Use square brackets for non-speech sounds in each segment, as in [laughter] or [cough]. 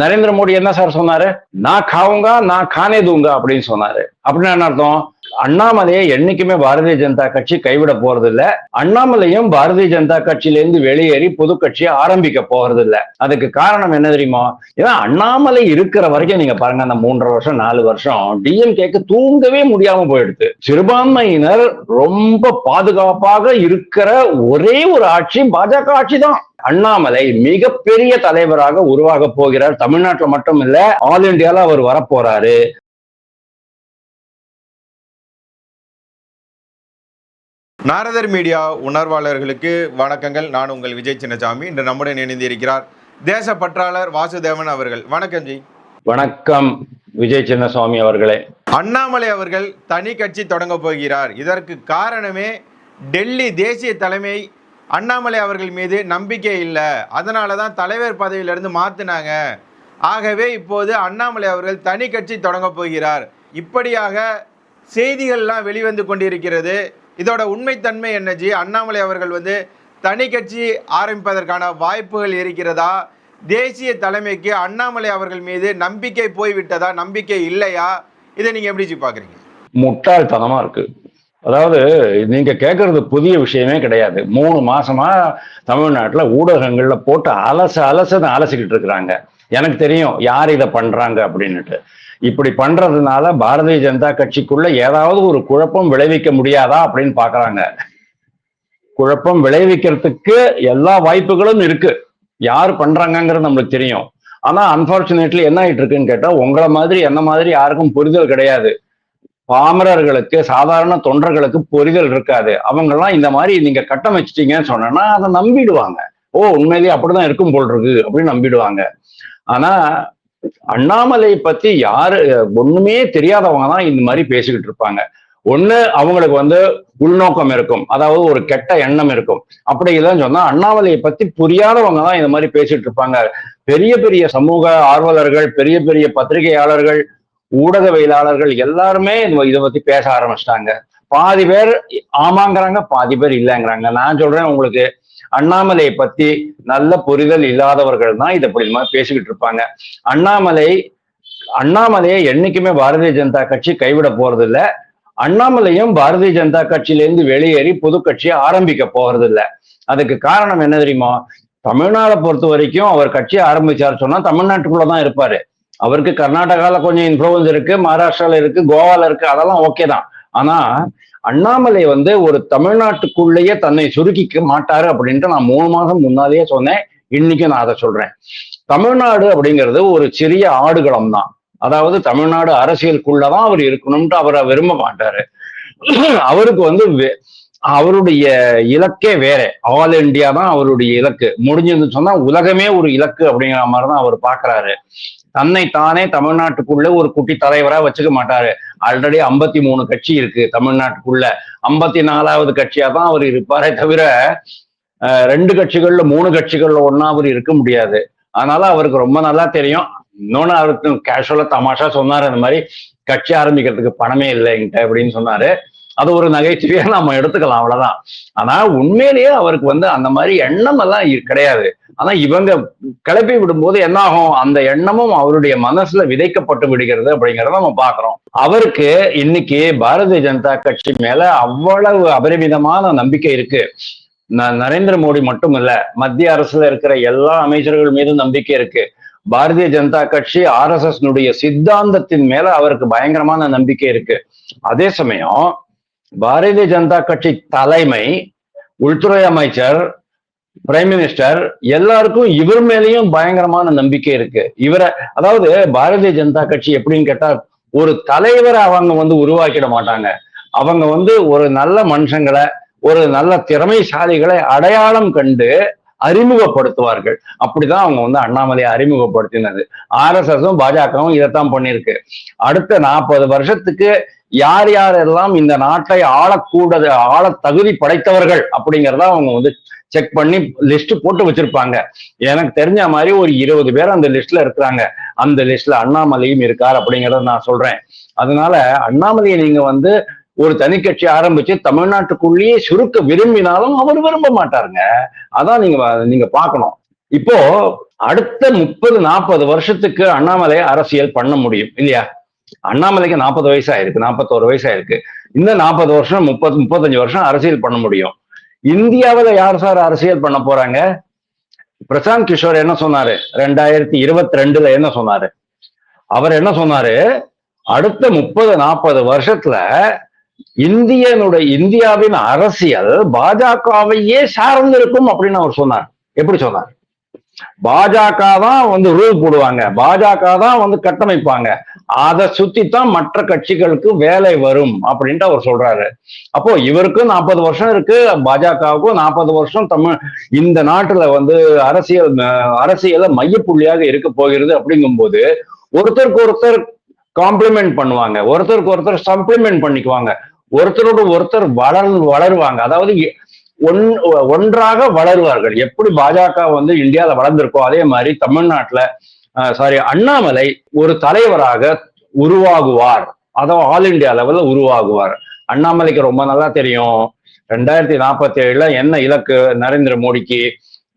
நரேந்திர மோடி என்ன சார் சொன்னாரு? நான் காவுங்கா நான் கானே தூங்க அப்படின்னு சொன்னாரு. அப்படின்னா என்ன அர்த்தம்? அண்ணாமலையை என்னைக்குமே பாரதிய ஜனதா கட்சி கைவிட போறது இல்ல அண்ணாமலையும் பாரதிய ஜனதா கட்சியிலேருந்து வெளியேறி புது கட்சியை ஆரம்பிக்க போறது இல்ல அதுக்கு காரணம் என்ன தெரியுமா? ஏன்னா அண்ணாமலை இருக்கிற வரைக்கும் நீங்க பாருங்க அந்த மூன்றரை வருஷம் நாலு வருஷம் டிஎம்கேக்கு தூங்கவே முடியாம போயிடுது. சிறுபான்மையினர் ரொம்ப பாதுகாப்பாக இருக்கிற ஒரே ஒரு ஆட்சி பாஜக ஆட்சி தான். அண்ணாமலை மிகப்பெரிய தலைவராக உருவாக போகிறார். தமிழ்நாட்டுல மட்டும் இல்ல ஆல் இந்தியால அவர் வரப்போறாரு. நாரதர் மீடியா உணர்வாளர்களுக்கு வணக்கங்கள். நான் உங்கள் விஜய் சின்னசாமி. இன்று நம்முடன் இணைந்திருக்கிறார் தேசப்பற்றாளர் வாசுதேவன் அவர்கள். வணக்கம் ஜி. வணக்கம் விஜய் சின்னசுவாமி அவர்களே. அண்ணாமலை அவர்கள் தனி கட்சி தொடங்க போகிறார். இதற்கு காரணமே டெல்லி தேசிய தலைமை அண்ணாமலை அவர்கள் மீது நம்பிக்கை இல்லை. அதனால தான் தலைவர் பதவியிலிருந்து மாற்றினாங்க ஆகவே இப்போது அண்ணாமலை அவர்கள் தனி கட்சி தொடங்கப் போகிறார். இப்படியாக செய்திகள்லாம் வெளிவந்து கொண்டிருக்கிறது. இதோட உண்மைத்தன்மை என்ன ஜி அண்ணாமலை அவர்கள் வந்து தனி கட்சி ஆரம்பிப்பதற்கான வாய்ப்புகள் இருக்கிறதா? தேசிய தலைமைக்கு அண்ணாமலை அவர்கள் மீது நம்பிக்கை போய்விட்டதா? நம்பிக்கை இல்லையா? இதை நீங்க எப்படி பார்க்குறீங்க பாக்குறீங்க? முட்டாள்தனமா இருக்கு. அதாவது நீங்க கேட்கறது புதிய விஷயமே கிடையாது. மூணு மாசமா தமிழ்நாட்டுல ஊடகங்கள்ல போட்டு அலச அலசன்னு அலசிக்கிட்டு இருக்கிறாங்க. எனக்கு தெரியும் யார் இதை பண்றாங்க அப்படின்னுட்டு. இப்படி பண்றதுனால பாரதிய ஜனதா கட்சிக்குள்ள ஏதாவது ஒரு குழப்பம் விளைவிக்க முடியாதா அப்படின்னு பாக்குறாங்க. குழப்பம் விளைவிக்கிறதுக்கு எல்லா வாய்ப்புகளும் இருக்கு. யார் பண்றாங்கிறது நம்மளுக்கு தெரியும். ஆனா அன்பார்ச்சுனேட்லி என்ன ஆயிட்டு இருக்குன்னு கேட்டா உங்களை மாதிரி என்ன மாதிரி யாருக்கும் புரிதல் கிடையாது. பாமரர்களுக்கு சாதாரண தொண்டர்களுக்கு புரிதல் இருக்காது. அவங்கெல்லாம் இந்த மாதிரி நீங்க கட்டமைச்சிட்டீங்கன்னு சொன்னா அதை நம்பிடுவாங்க. ஓ உண்மையிலேயே அப்படிதான் இருக்கும் போல் இருக்கு அப்படின்னு நம்பிடுவாங்க. ஆனா அண்ணாமலை பத்தி யாரு ஒண்ணுமே தெரியாதவங்க தான் இந்த மாதிரி பேசிக்கிட்டு இருப்பாங்க. ஒண்ணு அவங்களுக்கு வந்து உள்நோக்கம் இருக்கும். அதாவது ஒரு கெட்ட எண்ணம் இருக்கும். அப்படி இல்லைன்னு சொன்னா அண்ணாமலையை பத்தி புரியாதவங்க தான் இந்த மாதிரி பேசிட்டு இருப்பாங்க. பெரிய பெரிய சமூக ஆர்வலர்கள் பெரிய பெரிய பத்திரிகையாளர்கள் ஊடகவியலாளர்கள் எல்லாருமே இதை பத்தி பேச ஆரம்பிச்சிட்டாங்க. பாதி பேர் ஆமாங்கிறாங்க பாதி பேர் இல்லைங்கிறாங்க. நான் சொல்றேன் உங்களுக்கு அண்ணாமலையை பத்தி நல்ல புரிதல் இல்லாதவர்கள் தான் இதை இப்படி மாதிரி பேசிக்கிட்டு இருப்பாங்க. அண்ணாமலை அண்ணாமலையை என்னைக்குமே பாரதிய ஜனதா கட்சி கைவிட போறது இல்ல அண்ணாமலையும் பாரதிய ஜனதா கட்சியிலேருந்து வெளியேறி புது கட்சியை ஆரம்பிக்க போறது இல்ல அதுக்கு காரணம் என்ன தெரியுமா? தமிழ்நாடை பொறுத்த வரைக்கும் அவர் கட்சி ஆரம்பிச்சார் சொன்னா தமிழ்நாட்டுக்குள்ளதான் இருப்பாரு. அவருக்கு கர்நாடகால கொஞ்சம் இன்ஃப்ளூயன்ஸ் இருக்கு மகாராஷ்டிரால இருக்கு கோவால இருக்கு அதெல்லாம் ஓகே தான். ஆனா அண்ணாமலை வந்து ஒரு தமிழ்நாட்டுக்குள்ளேயே தன்னை சுருக்கிக்க மாட்டாரு அப்படின்ட்டு நான் மூணு மாசம் முன்னாலேயே சொன்னேன். இன்னைக்கும் நான் அதை சொல்றேன். தமிழ்நாடு அப்படிங்கிறது ஒரு சிறிய ஆடுகளம் தான். அதாவது தமிழ்நாடு அரசியலுக்குள்ளதான் அவர் இருக்கணும்ட்டு அவரை விரும்ப மாட்டாரு. அவருக்கு வந்து அவருடைய இலக்கே வேற. ஆல் இந்தியா தான் அவருடைய இலக்கு. முடிஞ்சதுன்னு சொன்னா உலகமே ஒரு இலக்கு அப்படிங்கிற மாதிரி தான் அவர் பாக்குறாரு தன்னை தானே தமிழ்நாட்டுக்குள்ள ஒரு குட்டி தலைவரா வச்சுக்க மாட்டாரு. ஆல்ரெடி ஐம்பத்தி மூணு கட்சி இருக்கு தமிழ்நாட்டுக்குள்ள. ஐம்பத்தி நாலாவது கட்சியா தான் அவர் இருப்பாரே தவிர ரெண்டு கட்சிகள்ல மூணு கட்சிகள்ல ஒன்னா அவர் இருக்க முடியாது. அதனால அவருக்கு ரொம்ப நல்லா தெரியும். இன்னொன்னு அவருக்கு கேஷுவலா தமாஷா சொன்னாரு அந்த மாதிரி கட்சி ஆரம்பிக்கிறதுக்கு பணமே இல்லை என்கிட்ட அப்படின்னு சொன்னாரு. அது ஒரு நகைச்சுவையா நம்ம எடுத்துக்கலாம் அவ்வளவுதான். ஆனா உண்மையிலேயே அவருக்கு வந்து அந்த மாதிரி எண்ணம் எல்லாம் கிடையாது. ஆனா இவங்க கிளப்பி விடும்போது என்ன ஆகும் அந்த எண்ணமும் அவருடைய மனசுல விதைக்கப்பட்டு விடுகிறது அப்படிங்கறத நம்ம பாக்குறோம் அவருக்கு இன்னைக்கு பாரதிய ஜனதா கட்சி மேல அவ்வளவு அபரிமிதமான நம்பிக்கை இருக்கு. ந- நரேந்திர மோடி மட்டும் இல்ல மத்திய அரசுல இருக்கிற எல்லா அமைச்சர்கள் மீதும் நம்பிக்கை இருக்கு. பாரதிய ஜனதா கட்சி ஆர் எஸ் எஸ் சித்தாந்தத்தின் மேல அவருக்கு பயங்கரமான நம்பிக்கை இருக்கு. அதே சமயம் பாரதிய ஜனதா கட்சி தலைமை உள்துறை அமைச்சர் பிரைம் மினிஸ்டர் எல்லாருக்கும் இவர் மேலேயும் பயங்கரமான நம்பிக்கை இருக்கு. இவரை அதாவது பாரதிய ஜனதா கட்சி எப்படின்னு கேட்டா ஒரு தலைவரை அவங்க வந்து உருவாக்கிட மாட்டாங்க. அவங்க வந்து ஒரு நல்ல மனுஷங்களை ஒரு நல்ல திறமைசாலிகளை அடையாளம் கண்டு அறிமுகப்படுத்துவார்கள். அப்படிதான் அவங்க வந்து அண்ணாமலையை அறிமுகப்படுத்தினது. ஆர்எஸ்எஸும் பாஜகவும் இதைத்தான் பண்ணியிருக்கு. அடுத்த நாற்பது வருஷத்துக்கு யார் யாரெல்லாம் இந்த நாட்டை ஆளக்கூடது ஆள தகுதி படைத்தவர்கள் அப்படிங்கிறத அவங்க வந்து செக் பண்ணி லிஸ்ட் போட்டு வச்சிருப்பாங்க. எனக்கு தெரிஞ்ச மாதிரி ஒரு இருபது பேர் அந்த லிஸ்ட்ல இருக்கிறாங்க. அந்த லிஸ்ட்ல அண்ணாமலையும் இருக்கார் அப்படிங்கறத நான் சொல்றேன். அதனால அண்ணாமலையை நீங்க வந்து ஒரு தனி கட்சி ஆரம்பிச்சு தமிழ்நாட்டுக்குள்ளேயே சுருக்க விரும்பினாலும் அவர் விரும்ப மாட்டாருங்க. அதான் நீங்க நீங்க பார்க்கணும். இப்போ அடுத்த முப்பது நாற்பது வருஷத்துக்கு அண்ணாமலை அரசியல் பண்ண முடியும் இல்லையா? அண்ணாமலைக்கு நாற்பது வயசு ஆயிருக்கு நாற்பத்தோரு வயசு ஆயிருக்கு இந்த நாற்பது வருஷம் முப்பது முப்பத்தஞ்சு வருஷம் அரசியல் பண்ண முடியும். இந்தியாவுல யார் சார் அரசியல் பண்ண போறாங்க? பிரசாந்த் கிஷோர் என்ன சொன்னாரு? ரெண்டாயிரத்தி இருபத்தி ரெண்டுல என்ன சொன்னாரு? அவர் என்ன சொன்னாரு? அடுத்த முப்பது நாற்பது வருஷத்துல இந்தியனுடைய இந்தியாவின் அரசியல் பாஜகவையே சார்ந்திருக்கும் அப்படின்னு அவர் சொன்னார். எப்படி சொன்னார்? பாஜக தான் வந்து ரூல் போடுவாங்க. பாஜக தான் வந்து கட்டமைப்பாங்க. அதை சுத்தி தான் மற்ற கட்சிகளுக்கு வேலை வரும் அப்படின்ட்டு அவர் சொல்றாரு. அப்போ இவருக்கும் நாற்பது வருஷம் இருக்கு. பாஜகவுக்கும் நாற்பது வருஷம் தமிழ் இந்த நாட்டுல வந்து அரசியல் அரசியல மையப்புள்ளியாக இருக்க போகிறது அப்படிங்கும்போது ஒருத்தருக்கு ஒருத்தர் காம்ப்ளிமெண்ட் பண்ணுவாங்க. ஒருத்தருக்கு ஒருத்தர் சப்ளிமெண்ட் பண்ணிக்குவாங்க. ஒருத்தரோட ஒருத்தர் வளர் வளருவாங்க. அதாவது ஒன் ஒன்றாக வளருவார்கள். எப்படி பாஜக வந்து இந்தியாவில் வளர்ந்திருக்கோ அதே மாதிரி தமிழ்நாட்டில் சாரி அண்ணாமலை ஒரு தலைவராக உருவாகுவார். அதாவது ஆல் இந்தியா லெவலில் உருவாகுவார். அண்ணாமலைக்கு ரொம்ப நல்லா தெரியும். ரெண்டாயிரத்தி நாற்பத்தி ஏழுல என்ன இலக்கு நரேந்திர மோடிக்கு?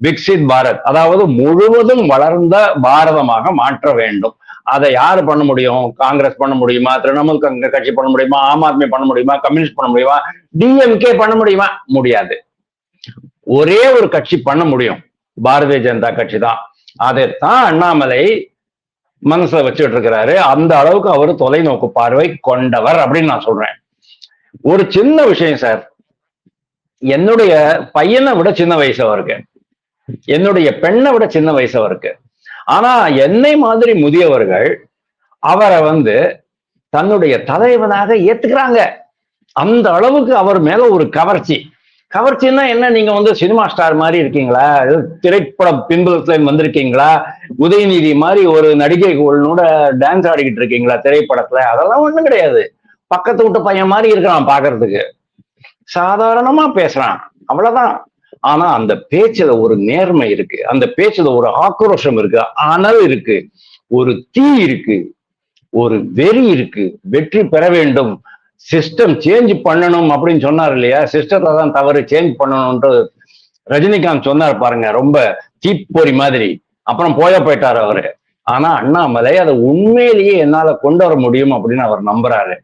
விக்சித் பாரத். அதாவது முழுவதும் வளர்ந்த பாரதமாக மாற்ற வேண்டும். அதை யாரு பண்ண முடியும்? காங்கிரஸ் பண்ண முடியுமா? திரிணாமுல் காங்கிரஸ் கட்சி பண்ண முடியுமா? ஆம் ஆத்மி பண்ண முடியுமா? கம்யூனிஸ்ட் பண்ண முடியுமா? டிஎம்கே பண்ண முடியுமா? முடியாது. ஒரே ஒரு கட்சி பண்ண முடியும். பாரதிய ஜனதா கட்சி தான். அதைத்தான் அண்ணாமலை மனசுல வச்சுட்டு இருக்கிறாரு. அந்த அளவுக்கு அவர் தொலைநோக்கு பார்வை கொண்டவர் அப்படின்னு நான் சொல்றேன். ஒரு சின்ன விஷயம் சார். என்னுடைய பையனை விட சின்ன வயசு அவருக்கு. என்னுடைய பெண்ணை விட சின்ன வயசு அவருக்கு. ஆனா என்னை மாதிரி முதியவர்கள் அவரை வந்து தன்னுடைய தலைவனாக ஏத்துக்கிறாங்க. அந்த அளவுக்கு அவர் மேல ஒரு கவர்ச்சி. கவர்ச்சின்னா என்ன? நீங்க வந்து சினிமா ஸ்டார் மாதிரி இருக்கீங்களா? ஏதோ திரைப்பட பின்புலத்துல வந்திருக்கீங்களா? உதயநிதி மாதிரி ஒரு நடிகை கூட டான்ஸ் ஆடிக்கிட்டு இருக்கீங்களா திரைப்படத்துல? அதெல்லாம் ஒண்ணும் கிடையாது. பக்கத்து வீட்டு பையன் மாதிரி இருக்கிறான் பாக்குறதுக்கு. சாதாரணமா பேசுறான். அவ்வளவுதான். ஆனா அந்த பேச்சுல ஒரு நேர்மை இருக்கு அந்த பேச்சுல ஒரு ஆக்ரோஷம் இருக்கு அனல் இருக்கு ஒரு தீ இருக்கு ஒரு வெறி இருக்கு வெற்றி பெற வேண்டும் சிஸ்டம் சேஞ்ச் பண்ணணும் அப்படின்னு சொன்னார் இல்லையா? சிஸ்டத்தை தான் தவறு சேஞ்ச் பண்ணணும்ன்ற ரஜினிகாந்த் சொன்னார் பாருங்க ரொம்ப தீப்பொறி மாதிரி. அப்புறம் போய போயிட்டார் அவரு. ஆனா அண்ணாமலை அதை உண்மையிலேயே என்னால கொண்டு வர முடியும் அப்படின்னு அவர் நம்புறாரு.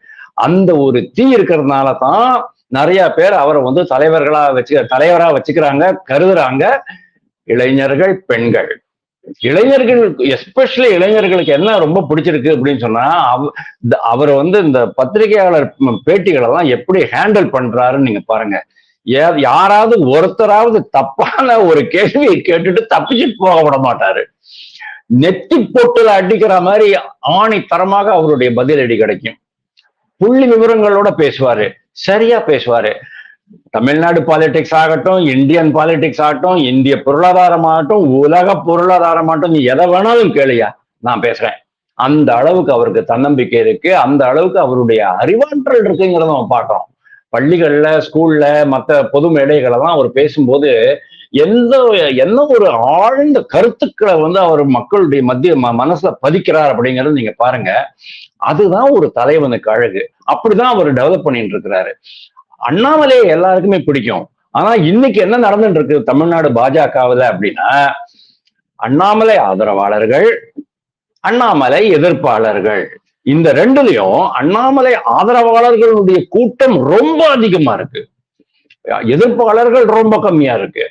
அந்த ஒரு தீ இருக்கிறதுனால தான் நிறைய பேர் அவரை வந்து தலைவர்களா வச்சு தலைவரா வச்சுக்கிறாங்க கருதுறாங்க. இளைஞர்கள் பெண்கள். இளைஞர்கள் எஸ்பெஷலி இளைஞர்களுக்கு என்ன ரொம்ப பிடிச்சிருக்கு அப்படின்னு சொன்னா அவ- இந்த- அவர் வந்து இந்த பத்திரிகையாளர் ம், பேட்டிகளை எல்லாம் எப்படி ஹேண்டில் பண்றாருன்னு நீங்க பாருங்க. ஏ- யாராவது ஒருத்தராவது தப்பான ஒரு கேள்வியை கேட்டுட்டு தப்பிச்சுட்டு போக விட மாட்டாரு. நெத்தி பொட்டுல அடிக்கிற மாதிரி ஆணித்தரமாக அவருடைய பதிலடி கிடைக்கும். புள்ளி விவரங்களோட பேசுவாரு. சரியா பேசுவாரு. தமிழ்நாடு பாலிடிக்ஸ் ஆகட்டும் இந்தியன் பாலிடிக்ஸ் ஆகட்டும் இந்திய பொருளாதாரம் ஆகட்டும் உலக பொருளாதாரம் ஆகட்டும் நீ எதை வேணாலும் கேளுயா நான் பேசுறேன். அந்த அளவுக்கு அவருக்கு தன்னம்பிக்கை இருக்கு அந்த அளவுக்கு அவருடைய அறிவாற்றல் இருக்குங்கிறத நம்ம பார்க்கறோம். பள்ளிகள்ல ஸ்கூல்ல மற்ற பொது மேடைகளெல்லாம் அவர் பேசும்போது எந்த என்ன ஒரு ஆழ்ந்த கருத்துக்களை வந்து அவர் மக்களுடைய மத்திய ம- மனசுல பதிக்கிறார் அப்படிங்கறது நீங்க பாருங்க. அதுதான் ஒரு தலைவனுக்கு அழகு. அப்படிதான் அவர் டெவலப் பண்ணிட்டு இருக்கிறாரு அண்ணாமலையை எல்லாருக்குமே பிடிக்கும். ஆனா இன்னைக்கு என்ன நடந்துட்டு இருக்கு தமிழ்நாடு பாஜகவுல அப்படின்னா அண்ணாமலை ஆதரவாளர்கள் அண்ணாமலை எதிர்ப்பாளர்கள். இந்த ரெண்டுலயும் அண்ணாமலை ஆதரவாளர்களுடைய கூட்டம் ரொம்ப அதிகமா இருக்கு. எதிர்ப்பாளர்கள் ரொம்ப கம்மியா இருக்கு.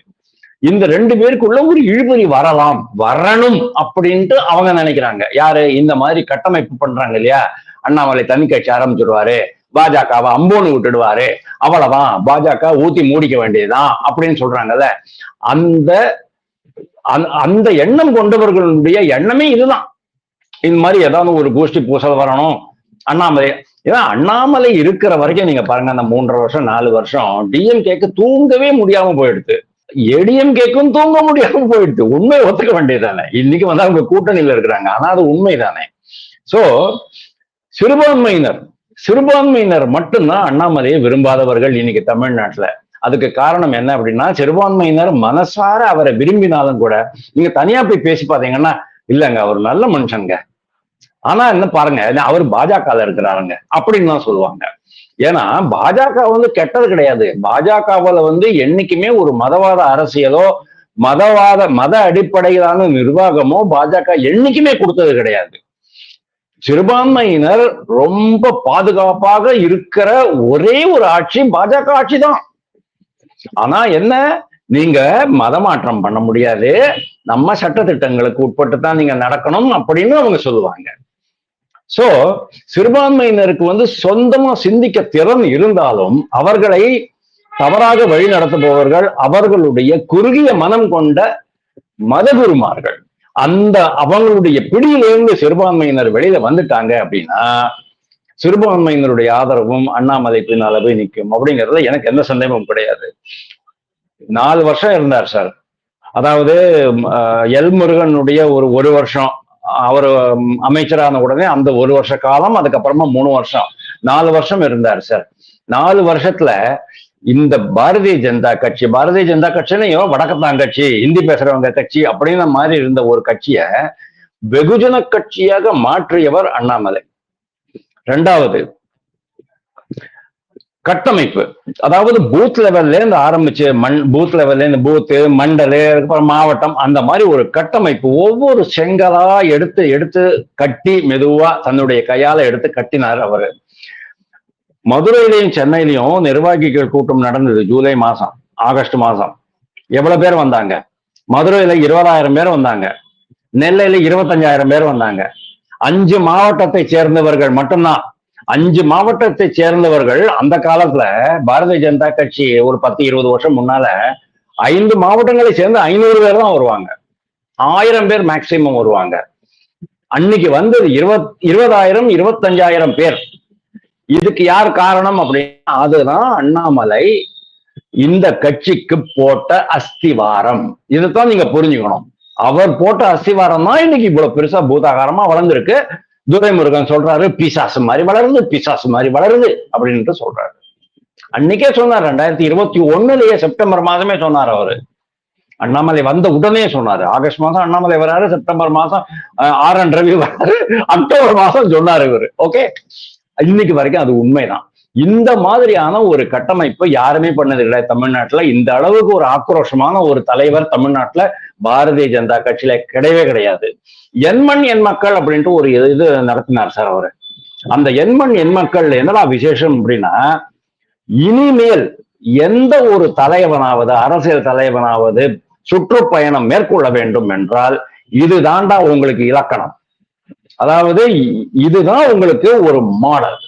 இந்த ரெண்டு பேருக்குள்ள ஒரு இழுபறி வரலாம் வரணும் அப்படின்ட்டு அவங்க நினைக்கிறாங்க. யாரு? இந்த மாதிரி கட்டமைப்பு பண்றாங்க இல்லையா? அண்ணாமலை தனி கட்சி ஆரம்பிச்சிடுவாரு பாஜகவை அம்போன்னு விட்டுடுவாரு. அவ்வளவுதான். பாஜக ஊத்தி மூடிக்க வேண்டியதுதான் அப்படின்னு சொல்றாங்கல்ல. அந்த அந்த- அந்த எண்ணம் கொண்டவர்களுடைய எண்ணமே இதுதான். இந்த மாதிரி ஏதாவது ஒரு கோஷ்டி பூசல் வரணும். அண்ணாமலை ஏன்னா அண்ணாமலை இருக்கிற வரைக்கும் நீங்க பாருங்க அந்த மூன்றரை வருஷம் நாலு வருஷம் டிஎம்கேக்கு தூங்கவே முடியாம போயிடுது. ஏடிஎம்கேக்கும் தூங்க முடியாம போயிடுது. உண்மையை ஒத்துக்க வேண்டியதானே? இன்னைக்கு வந்து அவங்க கூட்டணியில இருக்கிறாங்க. ஆனா அது உண்மைதானே? சோ சிறுபான்மையினர் சிறுபான்மையினர் மட்டும்தான் அண்ணாமலையை விரும்பாதவர்கள் இன்னைக்கு தமிழ்நாட்டுல. அதுக்கு காரணம் என்ன அப்படின்னா சிறுபான்மையினர் மனசார அவரை விரும்பினாலும் கூட நீங்க தனியா போய் பேசி பாத்தீங்கன்னா இல்லங்க அவர் நல்ல மனுஷங்க ஆனா என்ன பாருங்க அவர் பாஜக இருக்கிறாருங்க அப்படின்னு தான் சொல்லுவாங்க. ஏன்னா பாஜக வந்து கெட்டது கிடையாது. பாஜகவுல வந்து என்னைக்குமே ஒரு மதவாத அரசியலோ மதவாத மத அடிப்படையிலான நிர்வாகமோ பாஜக என்னைக்குமே கொடுத்தது கிடையாது. சிறுபான்மையினர் ரொம்ப பாதுகாப்பாக இருக்கிற ஒரே ஒரு ஆட்சி பாஜக ஆட்சி தான் ஆனா என்ன? நீங்க மதமாற்றம் பண்ண முடியாது. நம்ம சட்டத்திட்டங்களுக்கு உட்பட்டு தான் நீங்க நடக்கணும் அப்படின்னு அவங்க சொல்லுவாங்க. சோ சிறுபான்மையினருக்கு வந்து சொந்தமா சிந்திக்க திறன் இருந்தாலும் அவர்களை தவறாக வழி நடத்துபவர்கள் அவர்களுடைய குறுகிய மனம் கொண்ட மதகுருமார்கள். அந்த அவங்களுடைய பிடியிலிருந்து சிறுபான்மையினர் வெளியில வந்துட்டாங்க அப்படின்னா சிறுபான்மையினருடைய ஆதரவும் அண்ணாமலை பின்னால போய் நிற்கும் அப்படிங்கிறதுல எனக்கு எந்த சந்தேகமும் கிடையாது. நாலு வருஷம் இருந்தார் சார். அதாவது எல் முருகனுடைய ஒரு ஒரு வருஷம். அவர் அமைச்சரான உடனே அந்த ஒரு வருஷ காலம் அதுக்கப்புறமா மூணு வருஷம். நாலு வருஷம் இருந்தார் சார். நாலு வருஷத்துல இந்த பாரதிய ஜனதா கட்சி பாரதிய ஜனதா கட்சியிலையும் வடக்கத்தான் கட்சி ஹிந்தி பேசுறவங்க கட்சி அப்படின்ற மாதிரி இருந்த ஒரு கட்சியை வெகுஜன கட்சியாக மாற்றியவர் அண்ணாமலை. ரெண்டாவது கட்டமைப்பு. அதாவது பூத் லெவல்ல இருந்து ஆரம்பிச்சு மண் பூத் லெவல்ல இருந்து பூத்து மண்டலு அதுக்கப்புறம் மாவட்டம் அந்த மாதிரி ஒரு கட்டமைப்பு ஒவ்வொரு செங்கலா எடுத்து எடுத்து கட்டி மெதுவா தன்னுடைய கையால எடுத்து கட்டினார் அவரு. மதுரையிலையும் சென்னையிலையும் நிர்வாகிகள் கூட்டம் நடந்தது ஜூலை மாசம் ஆகஸ்ட் மாசம். எவ்வளவு பேர் வந்தாங்க? மதுரையில இருபதாயிரம் பேர் வந்தாங்க. நெல்லையில இருபத்தஞ்சாயிரம் பேர் வந்தாங்க. அஞ்சு மாவட்டத்தை சேர்ந்தவர்கள் மட்டும்தான். அஞ்சு மாவட்டத்தை சேர்ந்தவர்கள் அந்த காலத்துல பாரதிய ஜனதா கட்சி ஒரு பத்து இருபது வருஷம் முன்னால ஐந்து மாவட்டங்களை சேர்ந்து ஐநூறு பேர் தான் வருவாங்க. ஆயிரம் பேர் மேக்சிமம் வருவாங்க. அன்னைக்கு வந்தது இருபத் இருபதாயிரம் இருபத்தஞ்சாயிரம் பேர். இதுக்கு யார் காரணம் அப்படின்னா அதுதான் அண்ணாமலை இந்த கட்சிக்கு போட்ட அஸ்திவாரம். இதைத்தான் நீங்க புரிஞ்சுக்கணும். அவர் போட்ட அஸ்திவாரம் தான் இன்னைக்கு இவ்வளவு பெருசா பூதாகாரமா வளர்ந்துருக்கு. துரைமுருகன் சொல்றாரு பிசாசு மாதிரி வளருது பிசாசு மாதிரி வளருது அப்படின்ட்டு சொல்றாரு. அன்னைக்கே சொன்னார் ரெண்டாயிரத்தி இருபத்தி ஒண்ணுலயே செப்டம்பர் மாதமே சொன்னார் அவரு. அண்ணாமலை வந்த உடனே சொன்னாரு. ஆகஸ்ட் மாசம் அண்ணாமலை வராரு செப்டம்பர் மாசம் அஹ், ஆர் என் ரவி வராரு அக்டோபர் மாசம் சொன்னாரு இவரு. ஓகே? இன்னைக்கு வரைக்கும் அது உண்மைதான். இந்த மாதிரியான ஒரு கட்டமைப்பு யாருமே பண்ணது இல்லை தமிழ்நாட்டுல. இந்த அளவுக்கு ஒரு ஆக்ரோஷமான ஒரு தலைவர் தமிழ்நாட்டுல பாரதிய ஜனதா கட்சியில கிடையவே கிடையாது. எண்மண் எண் மக்கள் அப்படின்ட்டு ஒரு இது நடத்தினார் சார் அவரு. அந்த எண்மண் எண் மக்கள் என்னடா விசேஷம் அப்படின்னா இனிமேல் எந்த ஒரு தலைவனாவது அரசியல் தலைவனாவது சுற்றுப்பயணம் மேற்கொள்ள வேண்டும் என்றால் இது தாண்டா உங்களுக்கு இலக்கணம். அதாவது இதுதான் உங்களுக்கு ஒரு மாடல்.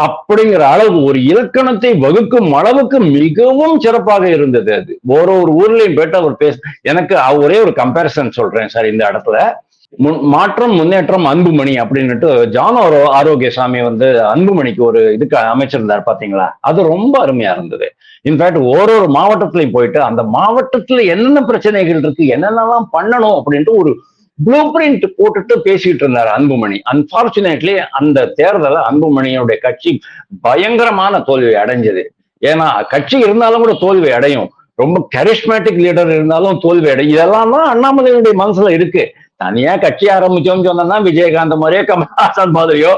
அப்படிங்கிற அளவு ஒரு இலக்கணத்தை வகுக்கும் அளவுக்கு மிகவும் சிறப்பாக இருந்தது அது. ஒரு ஒரு ஊர்லயும் போயிட்டு அவர் பேச எனக்கு ஒரே ஒரு கம்பேரிசன் சொல்றேன் சார் இந்த இடத்துல. முன்- மாற்றம் முன்னேற்றம் அன்புமணி அப்படின்னுட்டு ஜான் ஆரோக்கியசாமி வந்து அன்புமணிக்கு ஒரு இதுக்கு அமைச்சிருந்தார் பாத்தீங்களா? அது ரொம்ப அருமையா இருந்தது. இன்ஃபேக்ட் ஒரு ஒரு மாவட்டத்திலையும் போயிட்டு அந்த மாவட்டத்துல என்னென்ன பிரச்சனைகள் இருக்கு என்னென்னலாம் பண்ணணும் அப்படின்ட்டு ஒரு ப்ளூ பிரிண்ட் போட்டுட்டு பேசிட்டு இருந்தார் அன்புமணி. அன்பார்ச்சுனேட்லி அந்த தேர்தலில் அன்புமணியுடைய கட்சி பயங்கரமான தோல்வி அடைஞ்சது. ஏன்னா கட்சி இருந்தாலும் கூட தோல்வி அடையும். ரொம்ப கரிஷ்மேட்டிக் லீடர் இருந்தாலும் தோல்வி அடையும். இதெல்லாம் தான் அண்ணாமலையுடைய மனசுல இருக்கு. தனியா கட்சி ஆரம்பிச்சோம்னு சொன்னா விஜயகாந்த் மாதிரியோ கமல்ஹாசன் மாதிரியோ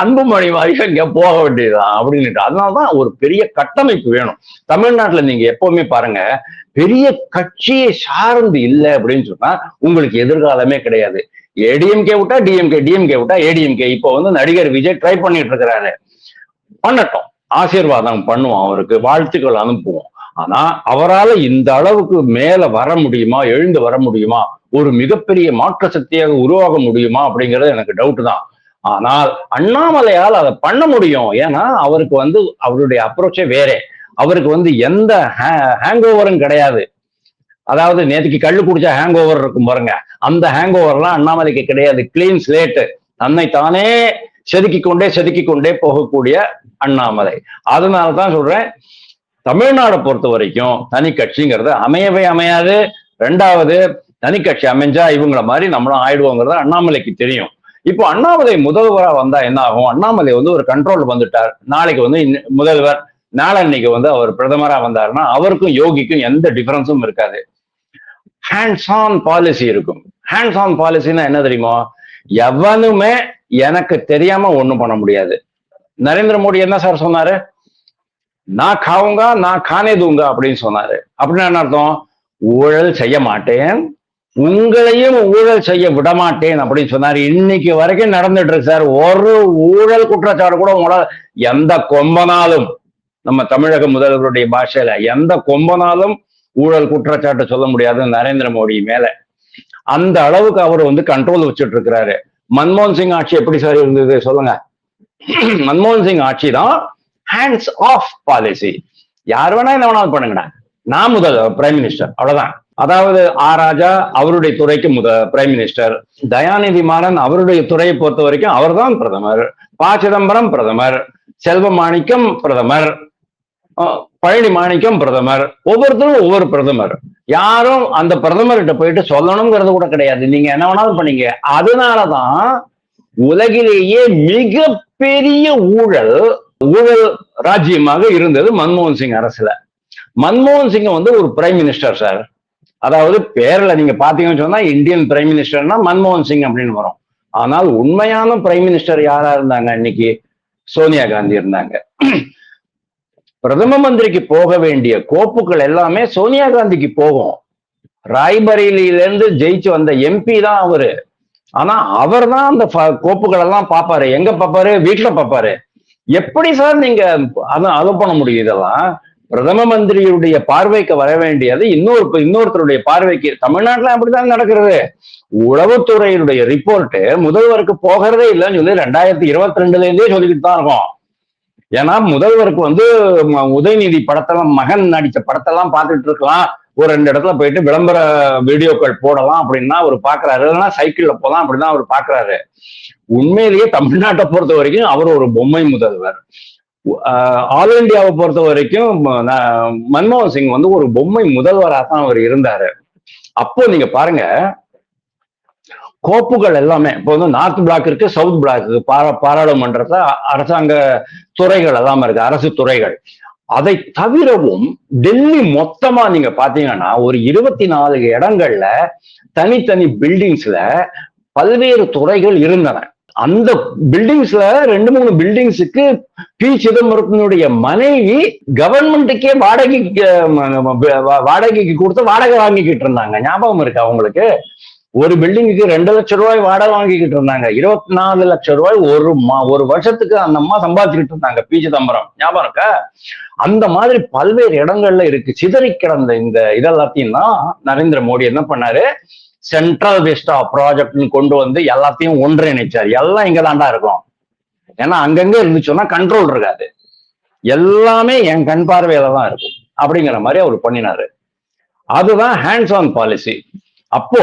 அன்புமணி மாதிரியோ இங்க போக வேண்டியதுதான் அப்படின்னுட்டு. அதனாலதான் ஒரு பெரிய கட்டமைப்பு வேணும். தமிழ்நாட்டுல நீங்க எப்பவுமே பாருங்க பெரிய கட்சியை சார்ந்து இல்லை அப்படின்னு சொன்னா உங்களுக்கு எதிர்காலமே கிடையாது. ஏடிஎம்கே விட்டா டிஎம்கே டிஎம்கே விட்டா ஏடிஎம்கே. இப்போ வந்து நடிகர் விஜய் ட்ரை பண்ணிட்டு இருக்கிறாரு. பண்ணட்டும். ஆசீர்வாதம் பண்ணுவோம் அவருக்கு வாழ்த்துக்கள் அனுப்புவோம். ஆனா அவரால இந்த அளவுக்கு மேல வர முடியுமா எழுந்து வர முடியுமா ஒரு மிகப்பெரிய மாற்ற சக்தியாக உருவாக முடியுமா அப்படிங்கிறது எனக்கு டவுட் தான். ஆனால் அண்ணாமலையால் அதை பண்ண முடியும். ஏன்னா அவருக்கு வந்து அவருடைய அப்ரோச்சே வேறே. அவருக்கு வந்து எந்த ஹேங் ஓவரும் கிடையாது. அதாவது நேற்றுக்கு கள்ளு குடிச்சா ஹேங் ஓவர் இருக்கும் பாருங்க. அந்த ஹேங் ஓவர்லாம் அண்ணாமலைக்கு கிடையாது. கிளீன் ஸ்லேட்டு தன்னை தானே செதுக்கி கொண்டே செதுக்கி கொண்டே போகக்கூடிய அண்ணாமலை. அதனால தான் சொல்றேன் தமிழ்நாடை பொறுத்த வரைக்கும் தனி கட்சிங்கிறது அமையவே அமையாது. ரெண்டாவது தனி கட்சி அமைஞ்சா இவங்கள மாதிரி நம்மளும் ஆயிடுவோங்கிறது அண்ணாமலைக்கு தெரியும். இப்போ அண்ணாமலை முதல்வராக வந்தா என்ன ஆகும் அண்ணாமலை வந்து ஒரு கண்ட்ரோல் வந்துட்டார். நாளைக்கு வந்து இன்ன- முதல்வர் நாளன்னைக்கு வந்து அவர் பிரதமரா வந்தாருன்னா அவருக்கும் யோகிக்கும் எந்த டிஃபரன்ஸும் இருக்காது. ஹேண்ட்ஸ் ஆன் பாலிசி இருக்கும். ஹேண்ட்ஸ் ஆன் பாலிசின்னா என்ன தெரியுமா? எவனுமே எனக்கு தெரியாம ஒண்ணும் பண்ண முடியாது. நரேந்திர மோடி என்ன சார் சொன்னாரு? நான் காவுங்க நான் காணே தூங்க அப்படின்னு சொன்னாரு. அப்படின்னா என்ன அர்த்தம்? ஊழல் செய்ய மாட்டேன் உங்களையும் ஊழல் செய்ய விட மாட்டேன் அப்படின்னு சொன்னார். இன்னைக்கு வரைக்கும் நடந்துட்டு இருக்கு சார். ஒரு ஊழல் குற்றச்சாட்டு கூட உங்களால் எந்த கொம்பனாலும் நம்ம தமிழக முதல்வருடைய பாஷையில எந்த கொம்பனாலும் ஊழல் குற்றச்சாட்டு சொல்ல முடியாது நரேந்திர மோடி மேல. அந்த அளவுக்கு அவர் வந்து கண்ட்ரோல் வச்சுட்டு இருக்கிறாரு. மன்மோகன் சிங் ஆட்சி எப்படி சார் இருந்தது சொல்லுங்க. [clears throat] மன்மோகன் சிங் ஆட்சி தான் ஹேண்ட்ஸ் ஆஃப் பாலிசி யார் வேணா என்ன வேணாலும் பண்ணுங்கடா நான் முதல் பிரைம் மினிஸ்டர் அவ்வளவுதான். அதாவது ஆ ராஜா அவருடைய துறைக்கு முத பிரைம் மினிஸ்டர் தயாநிதி மாறன் அவருடைய துறையை பொறுத்த வரைக்கும் அவர்தான் பிரதமர். ப சிதம்பரம் பிரதமர். செல்வ மாணிக்கம் பிரதமர். பழனி மாணிக்கம் பிரதமர். ஒவ்வொருத்தரும் ஒவ்வொரு பிரதமர். யாரும் அந்த பிரதமர்கிட்ட போயிட்டு சொல்லணுங்கிறது கூட கிடையாது. நீங்க என்ன வேணாலும் பண்ணீங்க. அதனாலதான் உலகிலேயே மிக பெரிய ஊழல் ஊழல் ராஜ்யமாக இருந்தது மன்மோகன் சிங் அரசுல. மன்மோகன் சிங் வந்து ஒரு பிரைம் மினிஸ்டர் சார் அதாவது பேரில் நீங்க பாத்தீங்கன்னு சொன்னா இந்தியன் பிரைம் மினிஸ்டர்னா மன்மோகன் சிங் அப்படின்னு வரும். ஆனால் உண்மையான பிரைம் மினிஸ்டர் யாரா இருந்தாங்க? இன்னைக்கு சோனியா காந்தி இருந்தாங்க. பிரதம மந்திரிக்கு போக வேண்டிய கோப்புகள் எல்லாமே சோனியா காந்திக்கு போகும். ராய்பரேலியில இருந்து ஜெயிச்சு வந்த எம்பி தான் அவரு. ஆனா அவர் தான் அந்த கோப்புகள் எல்லாம் பாப்பாரு எங்க பாப்பாரு வீட்டுல பாப்பாரு எப்படி சார் நீங்க அதை அலோ பண்ண முடியும் இதெல்லாம்? பிரதம மந்திரியுடைய பார்வைக்கு வர வேண்டியது இன்னொரு இன்னொருத்தருடைய பார்வைக்கு. தமிழ்நாட்டுல அப்படிதான் நடக்கிறது. உளவுத்துறையினுடைய ரிப்போர்ட் முதல்வருக்கு போகிறதே இல்லைன்னு சொல்லி ரெண்டாயிரத்தி இருபத்தி ரெண்டுல இருந்தே சொல்லிக்கிட்டு தான் இருக்கும். ஏன்னா முதல்வருக்கு வந்து உதயநிதி படத்தெல்லாம் மகன் நடிச்ச படத்தெல்லாம் பார்த்துட்டு இருக்கலாம். ஒரு ரெண்டு இடத்துல போயிட்டு விளம்பர வீடியோக்கள் போடலாம் அப்படின்னா அவர் பாக்குறாரு. இல்லைன்னா சைக்கிள்ல போலாம் அப்படின்னா அவர் பாக்குறாரு. உண்மையிலேயே தமிழ்நாட்டை பொறுத்த வரைக்கும் அவர் ஒரு பொம்மை முதல்வர். ஆல் இந்தியாவை பொறுத்த வரைக்கும் மன்மோகன் சிங் வந்து ஒரு பொம்மை முதல்வராக தான் அவர் இருந்தாரு. அப்போ நீங்க பாருங்க கோப்புகள் எல்லாமே இப்போ வந்து நார்த் பிளாக் இருக்கு சவுத் பிளாக் பாரா பாராளுமன்றத்துல அரசாங்க துறைகள் எல்லாம் இருக்கு அரசு துறைகள். அதை தவிரவும் டெல்லி மொத்தமா நீங்க பாத்தீங்கன்னா ஒரு இருபத்தி நாலு இடங்கள்ல தனித்தனி பில்டிங்ஸ்ல பல்வேறு துறைகள் இருந்தன. அந்த பில்டிங்ஸ்ல ரெண்டு மூணு பில்டிங்ஸுக்கு பி. சிதம்பரத்தினுடைய மனைவி கவர்மெண்ட்டுக்கே வாடகைக்கு வாடகைக்கு கொடுத்து வாடகை வாங்கிக்கிட்டு இருந்தாங்க. ஞாபகம் இருக்கு அவங்களுக்கு ஒரு பில்டிங்குக்கு ரெண்டு லட்சம் ரூபாய் வாடகை வாங்கிக்கிட்டு இருந்தாங்க. இருபத்தி நாலு லட்சம் ரூபாய் ஒரு மா ஒரு வருஷத்துக்கு அந்த அம்மா சம்பாதிச்சுக்கிட்டு இருந்தாங்க பி. சிதம்பரம். ஞாபகம் இருக்கா? அந்த மாதிரி பல்வேறு இடங்கள்ல இருக்கு. சிதறி கிடந்த இந்த இதெல்லாத்தையும் தான் நரேந்திர மோடி என்ன பண்ணாரு? சென்ட்ரல் விஸ்டா ப்ராஜெக்ட்னு கொண்டு வந்து எல்லாத்தையும் ஒன்றிணைச்சார் எல்லாம் இங்க தாண்டா இருக்கும். ஏன்னா அங்கங்க இருந்துச்சுன்னா கண்ட்ரோல் இருக்காது. எல்லாமே என் கண் பார்வையில தான் இருக்கும். அப்படிங்கிற மாதிரி அவர் பண்ணினாரு. அதுதான் ஹேண்ட்ஸ் ஆன் பாலிசி அப்போ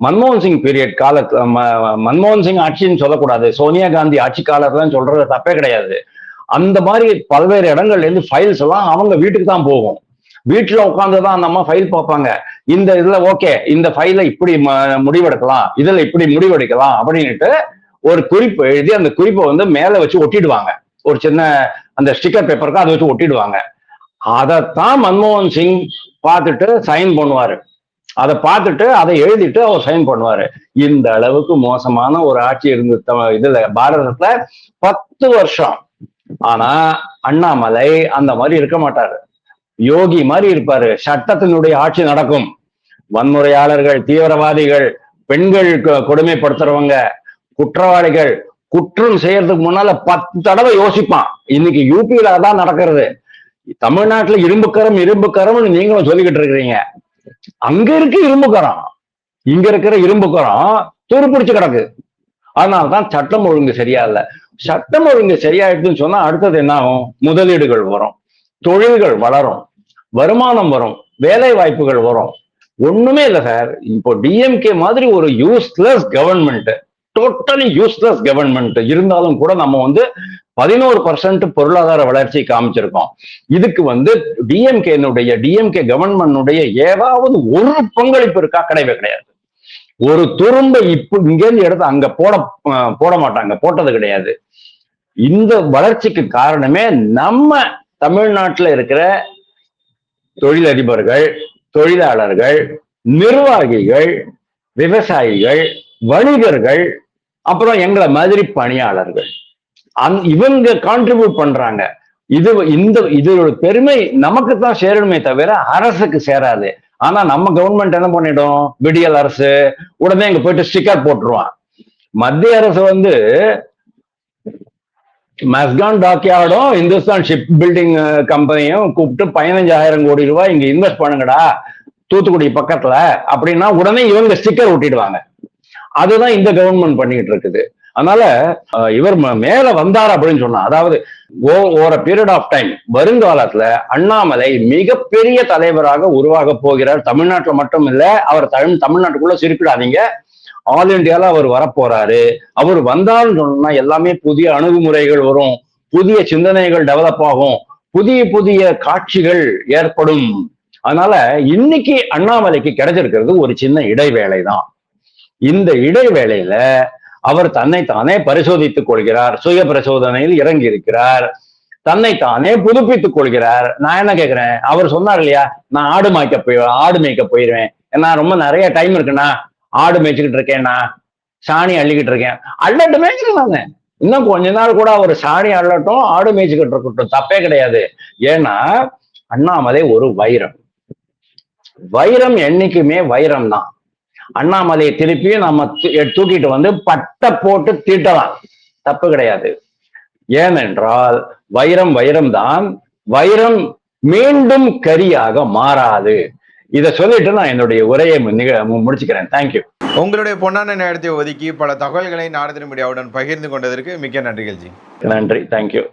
மன்மோகன் சிங் பீரியட் கால ம- மன்மோகன் சிங் ஆட்சின்னு சொல்லக்கூடாது. சோனியா காந்தி ஆட்சி காலத்துலன்னு சொல்றது தப்பே கிடையாது. அந்த மாதிரி பல்வேறு இடங்கள்ல இருந்து ஃபைல்ஸ் எல்லாம் அவங்க வீட்டுக்கு தான் போகும். வீட்டுல உட்காந்துதான் அந்த அம்மா ஃபைல் பார்ப்பாங்க. இந்த இதுல ஓகே இந்த ஃபைலை இப்படி ம- முடிவெடுக்கலாம் இதுல இப்படி முடிவெடுக்கலாம் அப்படின்னுட்டு ஒரு குறிப்பு எழுதி அந்த குறிப்பை வந்து மேல வச்சு ஒட்டிடுவாங்க. ஒரு சின்ன அந்த ஸ்டிக்கர் பேப்பருக்கு அதை வச்சு ஒட்டிடுவாங்க. அதைத்தான் மன்மோகன் சிங் பார்த்துட்டு சைன் பண்ணுவாரு. அதை பார்த்துட்டு அதை எழுதிட்டு அவர் சைன் பண்ணுவாரு. இந்த அளவுக்கு மோசமான ஒரு ஆட்சி இருந்து இதுல பாரதத்துல பத்து வருஷம். ஆனா அண்ணாமலை அந்த மாதிரி இருக்க மாட்டாரு. யோகி மாதிரி இருப்பாரு. சட்டத்தினுடைய ஆட்சி நடக்கும். வன்முறையாளர்கள் தீவிரவாதிகள் பெண்கள் கொடுமைப்படுத்துறவங்க குற்றவாளிகள் குற்றம் செய்யறதுக்கு முன்னால பத்து தடவை யோசிப்பான். இன்னைக்கு யூபியில அதான் நடக்கிறது. தமிழ்நாட்டுல இரும்புக்கரம் இரும்புக்கரம்னு நீங்களும் சொல்லிக்கிட்டு இருக்கிறீங்க. அங்க இருக்கு இரும்புக்கரம் இங்க இருக்கிற இரும்புக்கரம் துருப்பிடிச்சு கிடக்கு. அதனாலதான் சட்டம் ஒழுங்கு சரியா இல்ல. சட்டம் ஒழுங்கு சரியாயிடுதுன்னு சொன்னா அடுத்தது என்ன ஆகும்? முதலீடுகள் வரும். தொழில்கள் வளரும். வருமானம் வரும் வேலை வாய்ப்புகள் வரும். ஒண்ணுமே இல்லை சார் இப்போ டிஎம்கே மாதிரி ஒரு useless government totally useless government இருந்தாலும் கூட நம்ம வந்து பதினோரு பர்சன்ட் பொருளாதார வளர்ச்சி காமிச்சிருக்கோம். இதுக்கு வந்து டிஎம்கேனுடைய டிஎம்கே கவர்மெண்டுடைய ஏதாவது ஒரு பங்களிப்பு இருக்கா? கிடையவே கிடையாது. ஒரு துரும்ப இப்ப இங்கேருந்து எடுத்து அங்க போட போட மாட்டாங்க. போட்டது கிடையாது. இந்த வளர்ச்சிக்கு காரணமே நம்ம தமிழ்நாட்டுல இருக்கிற தொழிலதிபர்கள் தொழிலாளர்கள் நிர்வாகிகள் விவசாயிகள் வணிகர்கள் அப்புறம் எங்களை மாதிரி பணியாளர்கள். அந் இவங்க கான்ட்ரிபியூட் பண்றாங்க. இது இந்த இதோட பெருமை நமக்கு தான் சேரணுமே தவிர அரசுக்கு சேராது. ஆனா நம்ம கவர்மெண்ட் என்ன பண்ணிடும் விடியல் அரசு உடனே இங்க போயிட்டு ஸ்டிக்கர் போட்டுருவான். மத்திய அரசு வந்து மஸ்கான் டாக்யார்டும் இந்துஸ்தான் ஷிப் பில்டிங் கம்பெனியும் கூப்பிட்டு பதினஞ்சாயிரம் கோடி ரூபாய் இங்க இன்வெஸ்ட் பண்ணுங்கடா தூத்துக்குடி பக்கத்துல அப்படின்னா உடனே இவங்க ஸ்டிக்கர் ஒட்டிடுவாங்க. அதுதான் இந்த கவர்மெண்ட் பண்ணிட்டு இருக்குது. அதனால இவர் மேல வந்தார் அப்படின்னு சொன்னா அதாவது ஓர பீரியட் ஆஃப் டைம் வருங்காலத்துல அண்ணாமலை மிகப்பெரிய தலைவராக உருவாக போகிறார். தமிழ்நாட்டுல மட்டும் இல்ல அவர் தமிழ் தமிழ்நாட்டுக்குள்ள சிரிப்பிடாதீங்க. ஆல் இண்டியால அவர் வரப்போறாரு. அவர் வந்தாலும் சொன்னா எல்லாமே புதிய அணுகுமுறைகள் வரும். புதிய சிந்தனைகள் டெவலப் ஆகும். புதிய புதிய காட்சிகள் ஏற்படும். அதனால இன்னைக்கு அண்ணாமலைக்கு கிடைச்சிருக்கிறது ஒரு சின்ன இடைவேளை தான் இந்த இடைவேளையில அவர் தன்னை தானே பரிசோதித்துக் கொள்கிறார். சுய பரிசோதனையில் இறங்கி இருக்கிறார் தன்னை தானே புதுப்பித்துக் கொள்கிறார். நான் என்ன கேக்குறேன்? அவர் சொன்னார் இல்லையா? நான் ஆடு மேய்க்க போய் ஆடு மேய்க்க போயிருவேன். ஏன்னா ரொம்ப நிறைய டைம் இருக்குண்ணா. ஆடு மேய்ச்சிக்கிட்டு இருக்கேன்னா சாணி அள்ளிக்கிட்டு இருக்கேன். அள்ளட்டுமே இன்னும் கொஞ்ச நாள் கூட அவர் சாணி அள்ளட்டும் ஆடு மேய்ச்சிக்கிட்டு இருக்கட்டும். தப்பே கிடையாது. ஏன்னா அண்ணாமலை ஒரு வைரம். வைரம் என்னைக்குமே வைரம் தான். அண்ணாமலையை திருப்பியும் நம்ம தூ- தூக்கிட்டு வந்து பட்டை போட்டு தீட்டலாம். தப்பு கிடையாது. ஏனென்றால் வைரம் வைரம் தான். வைரம் மீண்டும் கரியாக மாறாது. இத சொல்லிட்டு நான் என்னுடைய உரையை நிக- முடிச்சுக்கிறேன். தேங்க்யூ உங்களுடைய பொன்னான நேரத்தை ஒதுக்கி பல தகவல்களை நாரதின மீடியாவுடன் பகிர்ந்து கொண்டதற்கு மிக்க நன்றிகள் ஜி. நன்றி. தேங்க்யூ